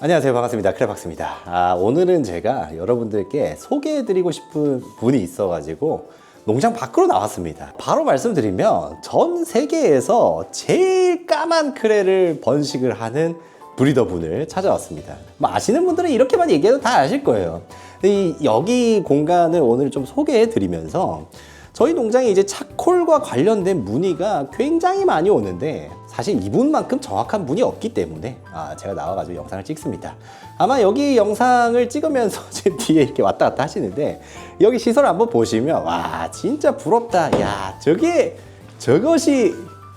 안녕하세요. 반갑습니다. 크레박스입니다. 아, 오늘은 제가 여러분들께 소개해드리고 싶은 분이 있어가지고 농장 밖으로 나왔습니다. 바로 말씀드리면 전 세계에서 제일 까만 크레를 번식을 하는 브리더 분을 찾아왔습니다. 뭐 아시는 분들은 이렇게만 얘기해도 다 아실 거예요. 이, 여기 공간을 오늘 좀 소개해드리면서 저희 농장에 이제 차콜과 관련된 문의가 굉장히 많이 오는데 사실 이분만큼 정확한 문이 없기 때문에 아, 제가 나와가지고 영상을 찍습니다. 아마 여기 영상을 찍으면서 지금 뒤에 이렇게 왔다 갔다 하시는데 여기 시설 한번 보시면 와 진짜 부럽다. 야 저게 저것이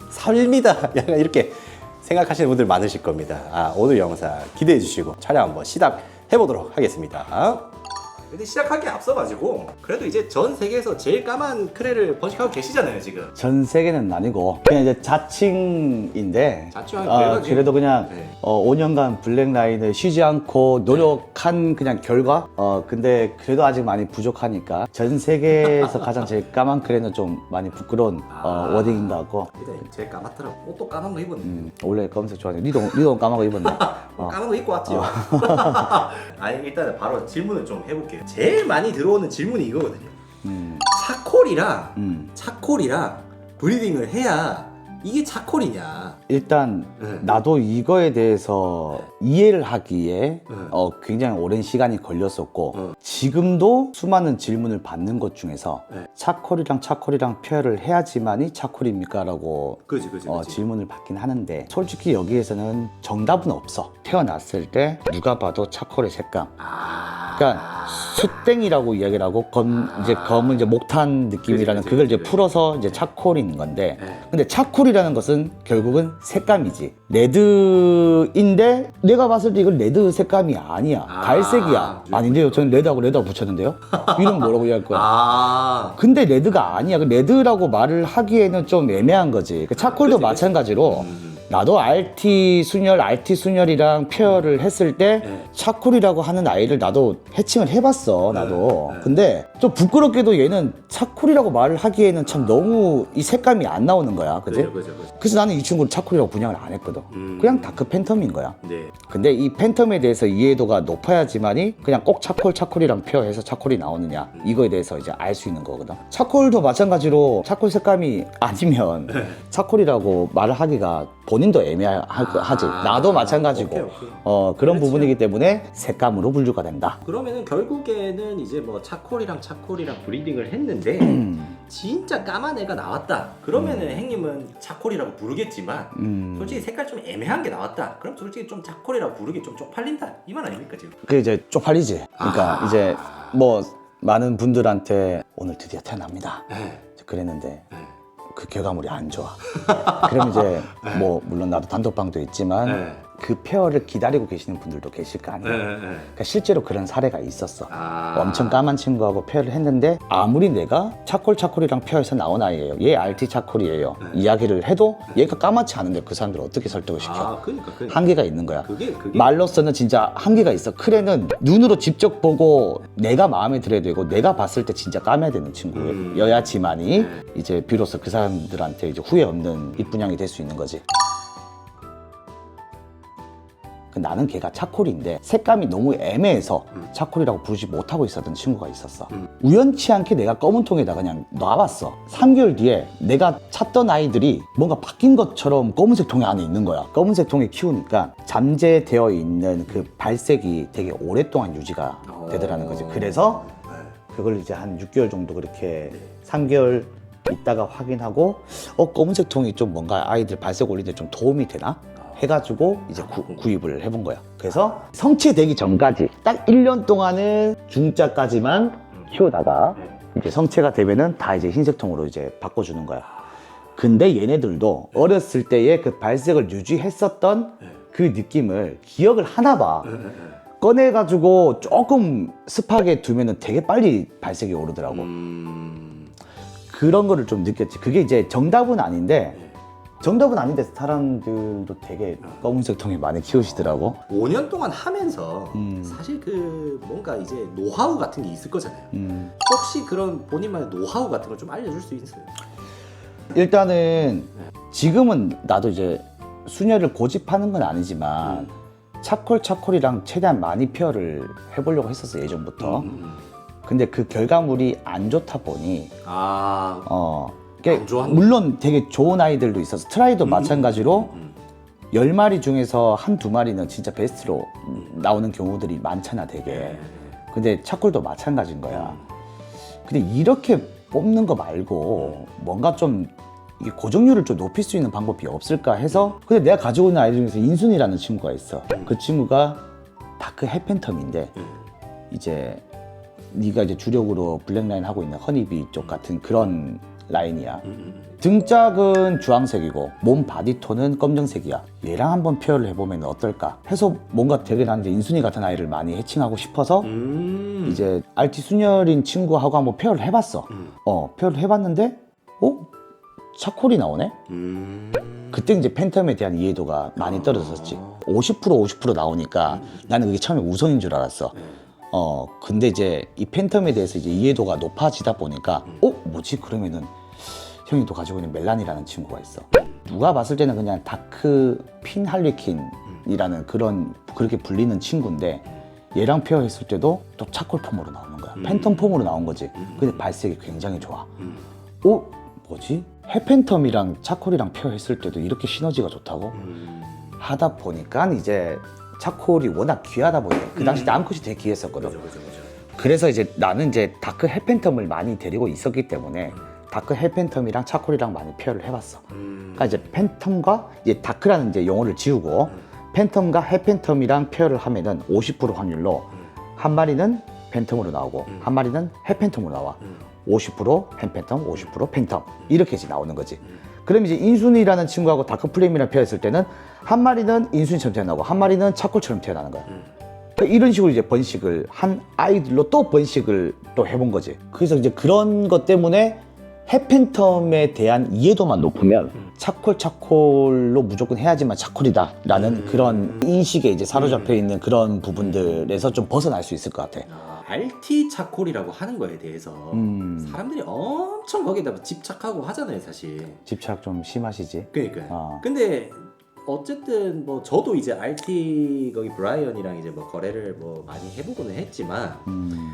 삶이다. 약간 이렇게 생각하시는 분들 많으실 겁니다. 아, 오늘 영상 기대해 주시고 촬영 한번 시작해 보도록 하겠습니다. 근데 시작하기 앞서가지고 그래도 이제 전 세계에서 제일 까만 크레를 번식하고 계시잖아요 지금. 전 세계는 아니고 그냥 이제 자칭인데 자칭하기 어, 그래가지고. 그래도 그냥 네. 어, 5년간 블랙라인을 쉬지 않고 노력한 그냥 결과? 어 근데 그래도 아직 많이 부족하니까 전 세계에서 가장 제일 까만 크레는 좀 많이 부끄러운 어, 아. 워딩인 것 같고. 근데 제일 까맣더라고. 옷도 까만 거 입었네. 음, 원래 검은색 좋아하는데 니도 니도 까만 거 입었네. 어. 까만 거 입고 왔지요 아니 일단은 바로 질문을 좀 해볼게요 제일 많이 들어오는 질문이 이거거든요 음, 차콜이랑 음. 차콜이랑 브리딩을 해야 이게 차콜이냐 일단 네. 나도 이거에 대해서 이해를 하기에 네. 어, 굉장히 오랜 시간이 걸렸었고 어. 지금도 수많은 질문을 받는 것 중에서 네. 차콜이랑 차콜이랑 페어를 해야지만이 차콜입니까? 라고 그지 그지 어, 질문을 받긴 하는데 솔직히 여기에서는 정답은 없어 태어났을 때 누가 봐도 차콜의 색감 아... 그러니까 수땡이라고 이야기를 하고 검 이제 검은 이제 목탄 느낌이라는 그치, 그치, 그걸 이제 그치. 풀어서 이제 차콜인 건데 네. 근데 차콜이라는 것은 결국은 색감이지 레드인데 내가 봤을 때 이건 레드 색감이 아니야 아, 갈색이야 네. 아닌데요 저는 레드하고 레드하고 붙였는데요 이름 뭐라고 이야기할 거야 아... 근데 레드가 아니야 그 레드라고 말을 하기에는 좀 애매한 거지 그 차콜도 그치, 그치. 마찬가지로 음. 나도 RT 순열, RT 순열이랑 페어를 했을 때 네. 차콜이라고 하는 아이를 나도 해칭을 해봤어 나도 네. 근데 좀 부끄럽게도 얘는 차콜이라고 말을 하기에는 참 너무 이 색감이 안 나오는 거야. 그지? 그죠 그죠 그죠. 그래서 나는 이 친구를 차콜이라고 분양을 안 했거든. 음. 그냥 다크 팬텀인 거야. 네. 근데 이 팬텀에 대해서 이해도가 높아야지만이 그냥 꼭 차콜 차콜이랑 페어해서 차콜이 나오느냐. 이거에 대해서 이제 알 수 있는 거거든. 차콜도 마찬가지로 차콜 색감이 아니면 차콜이라고 말을 하기가 본인도 애매하지. 아, 나도 마찬가지고. 오케이, 오케이. 어 그런 그렇죠. 부분이기 때문에 색감으로 분류가 된다. 그러면은 결국에는 이제 뭐 차콜이랑 차콜이랑 브리딩을 했는데 진짜 까만 애가 나왔다. 그러면은 행님은 차콜이라고 부르겠지만 음. 솔직히 색깔 좀 애매한 게 나왔다. 그럼 솔직히 좀 차콜이라고 부르기 좀 쪽팔린다. 이 말 아닙니까 지금? 그 이제 쪽팔리지 그러니까 아. 이제 뭐 많은 분들한테 오늘 드디어 태어납니다 네. 그랬는데 네. 그 결과물이 안 좋아. 그럼 이제 뭐 물론 나도 단톡방도 있지만 네. 그 페어를 기다리고 계시는 분들도 계실 거 아니야. 네. 그러니까 실제로 그런 사례가 있었어. 아. 엄청 까만 친구하고 페어를 했는데 아무리 내가 차콜 차콜이랑 페어에서 나온 아이예요. 얘 RT 차콜이에요. 이야기를 해도 얘가 까맣지 않은데 그 사람들 을 어떻게 설득을 시켜? 아, 그러니까 그러니까. 한계가 있는 거야. 그게 그게 말로서는 진짜 한계가 있어. 크레는 눈으로 직접 보고 내가 마음에 들어야 되고 내가 봤을 때 진짜 까매야 되는 음. 친구여야지만이 네. 이제 비로소 그 사람들한테 이제 후회 없는 입분양이 될 수 있는 거지. 그 나는 걔가 차콜인데 색감이 너무 애매해서 차콜이라고 부르지 못하고 있었던 친구가 있었어. 음. 우연치 않게 내가 검은 통에다 그냥 놔봤어. 3개월 뒤에 내가 찾던 아이들이 뭔가 바뀐 것처럼 검은색 통에 안에 있는 거야. 검은색 통에 키우니까 잠재되어 있는 그 발색이 되게 오랫동안 유지가 되더라는 거지. 그래서 그걸 이제 한 6개월 정도 그렇게 3개월 있다가 확인하고 어 검은색 통이 좀 뭔가 아이들 발색 올리는데 좀 도움이 되나 해가지고 이제 구, 구입을 해본 거야. 그래서 성체되기 전까지 딱 1년 동안은 중짜까지만 키우다가 이제 성체가 되면은 다 이제 흰색 통으로 이제 바꿔주는 거야. 근데 얘네들도 어렸을 때의 그 발색을 유지했었던 그 느낌을 기억을 하나 봐. 꺼내가지고 조금 습하게 두면은 되게 빨리 발색이 오르더라고. 음. 그런 거를 좀 느꼈지. 그게 이제 정답은 아닌데, 정답은 아닌데 사람들도 되게 검은색 통에 많이 키우시더라고. 5년 동안 하면서 음. 사실 그 뭔가 이제 노하우 같은 게 있을 거잖아요. 음. 혹시 그런 본인만의 노하우 같은 걸 좀 알려줄 수 있어요? 일단은 지금은 나도 이제 수녀를 고집하는 건 아니지만 차콜 차콜이랑 최대한 많이 페어를 해보려고 했었어 예전부터. 음. 근데 그 결과물이 안 좋다 보니 아, 어 이게 안 좋았네. 물론 되게 좋은 아이들도 있어서 트라이도 마찬가지로 음. 열 마리 중에서 한 두 마리는 진짜 베스트로 나오는 경우들이 많잖아 되게. 네. 근데 차콜도 마찬가지인 거야. 근데 이렇게 뽑는 거 말고 뭔가 좀이 고정률을 좀 높일 수 있는 방법이 없을까 해서 근데 내가 가지고 있는 아이들 중에서 인순이라는 친구가 있어. 그 친구가 다크 해팬텀인데 음. 이제 네가 이제 주력으로 블랙라인 하고 있는 허니비 쪽 같은 그런 라인이야. 음. 등짝은 주황색이고 몸 바디톤은 검정색이야. 얘랑 한번 페어를 해보면 어떨까 해서 뭔가 되게 난 이제 인순이 같은 아이를 많이 해칭하고 싶어서 음. 이제 RT 순열인 친구하고 한번 페어를 해봤어. 음. 어 페어를 해봤는데 어 차콜이 나오네. 음. 그때 이제 팬텀에 대한 이해도가 많이 떨어졌었지. 50% 50% 나오니까 나는 그게 처음에 우선인 줄 알았어. 어 근데 이제 이 팬텀에 대해서 이제 이해도가 높아지다 보니까 어 뭐지 그러면은 형이 또 가지고 있는 멜란이라는 친구가 있어. 누가 봤을 때는 그냥 다크 핀 할리퀸이라는 그런 그렇게 불리는 친구인데 얘랑 페어했을 때도 또 차콜 폼으로 나오는 거야. 팬텀 폼으로 나온 거지. 근데 발색이 굉장히 좋아. 음. 어 뭐지? 해팬텀이랑 차콜이랑 페어했을 때도 이렇게 시너지가 좋다고? 음. 하다 보니까 이제 차콜이 워낙 귀하다 보니까 그 당시 때 암컷이 되게 귀했었거든. 그죠, 그죠, 그죠. 그래서 이제 나는 이제 다크 해팬텀을 많이 데리고 있었기 때문에 다크 해팬텀이랑 차콜이랑 많이 페어를 해봤어. 음. 그러니까 이제 팬텀과 이제 다크라는 이제 용어를 지우고 팬텀과 해팬텀이랑 페어를 하면은 50% 확률로 한 마리는 팬텀으로 나오고 한 마리는 해팬텀으로 나와. 50% 팬팬텀, 50% 팬텀 이렇게 이제 나오는 거지. 그럼 이제 인순이라는 친구하고 다크 플레임이랑 페어했을 때는 한 마리는 인순이처럼 태어나고 한 마리는 차콜처럼 태어나는 거야. 그러니까 이런 식으로 이제 번식을 한 아이들로 또 번식을 또 해본 거지. 그래서 이제 그런 것 때문에 해팬텀에 대한 이해도만 높으면 차콜 차콜로 무조건 해야지만 차콜이다라는 그런 인식에 이제 사로잡혀 있는 그런 부분들에서 좀 벗어날 수 있을 것 같아. 아, RT 차콜이라고 하는 거에 대해서 음. 사람들이 엄청 거기다 집착하고 하잖아요, 사실. 집착 좀 심하시지? 그러니까. 어. 근데 어쨌든 뭐 저도 이제 RT 거기 브라이언이랑 이제 뭐 거래를 뭐 많이 해보고는 했지만 음.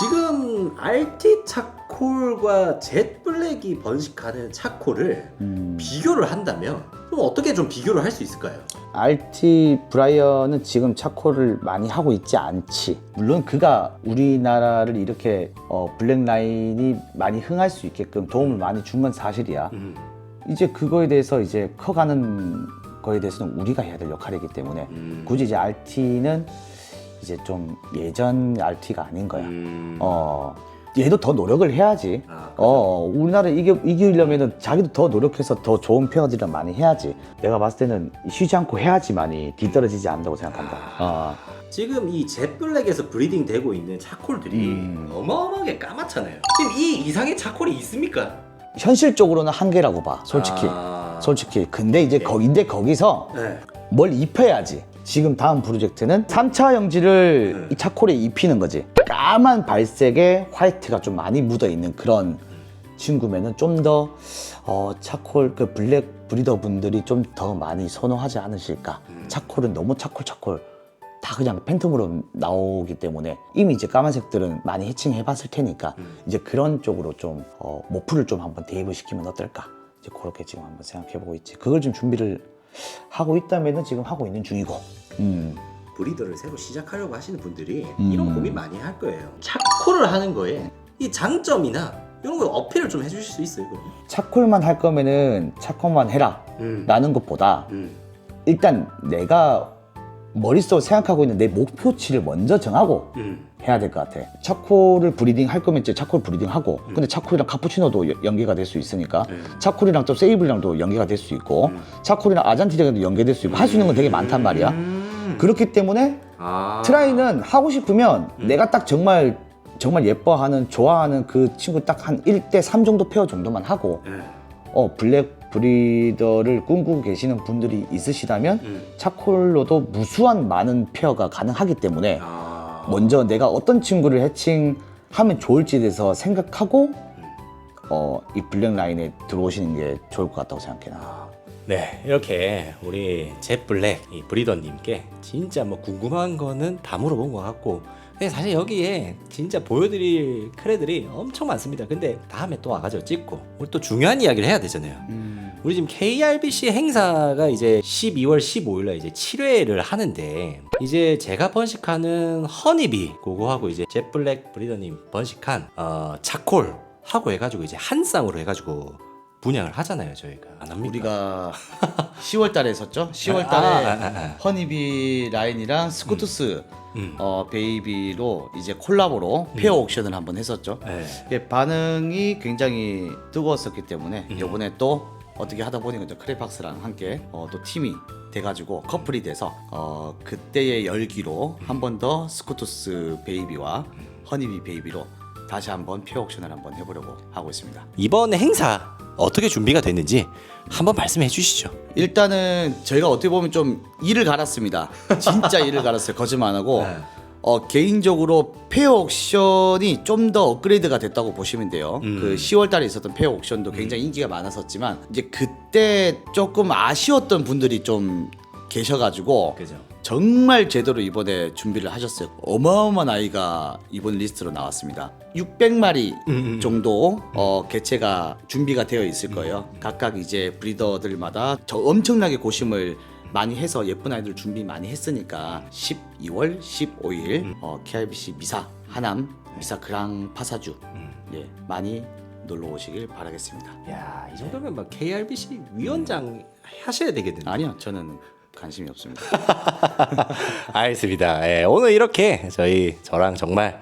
지금 RT 차콜과 젯 블랙이 번식하는 차콜을 음. 비교를 한다면 좀 어떻게 좀 비교를 할 수 있을까요? RT 브라이언은 지금 차콜을 많이 하고 있지 않지. 물론 그가 우리나라를 이렇게 어, 블랙 라인이 많이 흥할 수 있게끔 도움을 많이 준 건 사실이야. 음. 이제 그거에 대해서 이제 커가는 거에 대해서는 우리가 해야 될 역할이기 때문에 음. 굳이 이제 RT는 이제 좀 예전 RT가 아닌 거야. 음. 어, 얘도 더 노력을 해야지. 아, 어, 우리나라 이겨, 이기려면은 자기도 더 노력해서 더 좋은 페어들을 많이 해야지. 내가 봤을 때는 쉬지 않고 해야지만이 뒤떨어지지 않는다고 생각한다. 어. 지금 이젯 블랙에서 브리딩 되고 있는 차콜들이 음. 어마어마하게 까맣잖아요. 지금 이 이상의 차콜이 있습니까? 현실적으로는 한계라고 봐, 솔직히. 아. 솔직히. 근데 이제 네. 거긴데 거기서 네. 뭘 입혀야지. 지금 다음 프로젝트는 3차 영지를 네. 이 차콜에 입히는 거지. 까만 발색에 화이트가 좀 많이 묻어 있는 그런 친구면은 좀더 어, 차콜 그 블랙 브리더 분들이 좀 더 많이 선호하지 않으실까. 음. 차콜은 너무 차콜 차콜 다 그냥 팬텀으로 나오기 때문에 이미 이제 까만색들은 많이 해칭해 봤을 테니까 음. 이제 그런 쪽으로 좀 어, 모프를 좀 한번 대입을 시키면 어떨까. 이제 그렇게 지금 한번 생각해 보고 있지. 그걸 좀 준비를 하고 있다면은 지금 하고 있는 중이고. 음. 브리더를 새로 시작하려고 하시는 분들이 음. 이런 고민 많이 할 거예요. 차콜을 하는 거에 이 장점이나 이런 거 어필을 좀 해주실 수 있어요, 그럼? 차콜만 할 거면은 차콜만 해라. 음. 라는 것보다 음. 일단 내가 머릿속으로 생각하고 있는 내 목표치를 먼저 정하고 음. 해야 될 것 같아. 차콜을 브리딩 할 거면 이제 차콜 브리딩 하고, 근데 차콜이랑 카푸치노도 여- 연계가 될 수 있으니까, 음. 차콜이랑 또 세이블이랑도 연계가 될 수 있고, 음. 차콜이랑 아잔티랑도 연계될 수 있고, 할 수 있는 건 되게 많단 말이야. 음. 그렇기 때문에 아. 트라이는 하고 싶으면 음. 내가 딱 정말 정말 예뻐하는 좋아하는 그 친구 딱 한 1대 3 정도 페어 정도만 하고 네. 어 블랙 브리더를 꿈꾸고 계시는 분들이 있으시다면 음. 차콜로도 무수한 많은 페어가 가능하기 때문에 아. 먼저 내가 어떤 친구를 해칭하면 좋을지에 대해서 생각하고 어, 이 블랙 라인에 들어오시는 게 좋을 것 같다고 생각해 나. 아. 네, 이렇게 우리 제 블랙 이 브리더님께 진짜 뭐 궁금한 거는 다 물어본 것 같고 근데 사실 여기에 진짜 보여드릴 크레들이 엄청 많습니다. 근데 다음에 또 와가지고 찍고 우리 또 중요한 이야기를 해야 되잖아요. 우리 지금 KRBC 행사가 이제 12월 15일날 이제 7회를 하는데 이제 제가 번식하는 허니비 그거하고 이제 jet블랙 브리더님 번식한 어, 차콜 하고 해가지고 이제 한 쌍으로 해가지고 분양을 하잖아요 저희가 안 합니까? 우리가 10월 달에 했었죠? 10월 아, 달에 아, 아, 아. 허니비 라인이랑 스쿠투스 음. 어, 베이비로 이제 콜라보로 페어 옥션을 한번 했었죠. 네. 이게 반응이 굉장히 뜨거웠었기 때문에 음. 이번에 또 어떻게 하다 보니까 저 크레팍스랑 함께 어, 또 팀이 돼가지고 커플이 돼서 어, 그때의 열기로 한 번 더 스쿠투스 베이비와 허니비 베이비로 다시 한번 페어 옥션을 한번 해보려고 하고 있습니다. 이번 행사 어떻게 준비가 됐는지 한번 말씀해 주시죠. 일단은 저희가 어떻게 보면 좀 일을 갈았습니다. 진짜 일을 갈았어요. 거짓말 안 하고. 네. 어, 개인적으로 페어 옥션이 좀 더 업그레이드가 됐다고 보시면 돼요. 음. 그 10월 달에 있었던 페어 옥션도 굉장히 인기가 많았었지만 이제 그때 조금 아쉬웠던 분들이 좀 계셔가지고 그죠. 정말 제대로 이번에 준비를 하셨어요. 어마어마한 아이가 이번 리스트로 나왔습니다. 600마리 음, 정도 어, 개체가 준비가 되어 있을 거예요. 각각 이제 브리더들마다 저 엄청나게 고심을 많이 해서 예쁜 아이들 준비 많이 했으니까 12월 15일 어, KRBC 미사 하남 미사 그랑 파사주 예, 많이 놀러 오시길 바라겠습니다. 야, 이 정도면 막 KRBC 위원장 하셔야 되겠는데. 아니요, 저는 관심이 없습니다. 알겠습니다. 예, 오늘 이렇게 저희 저랑 정말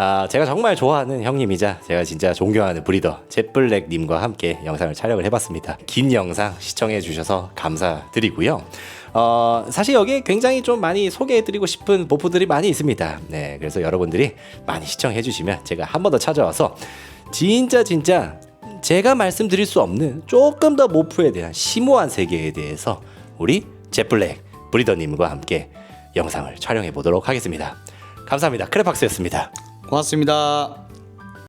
아, 제가 정말 좋아하는 형님이자 제가 진짜 존경하는 브리더 jet블랙님과 함께 영상을 촬영을 해봤습니다. 긴 영상 시청해 주셔서 감사드리고요. 어, 사실 여기에 굉장히 좀 많이 소개해드리고 싶은 보프들이 많이 있습니다. 네, 그래서 여러분들이 많이 시청해 주시면 제가 한 번 더 찾아와서 진짜 진짜 제가 말씀드릴 수 없는 조금 더 모프에 대한 심오한 세계에 대해서 우리 jet블랙 브리더님과 함께 영상을 촬영해 보도록 하겠습니다. 감사합니다. 크레팍스였습니다. 고맙습니다.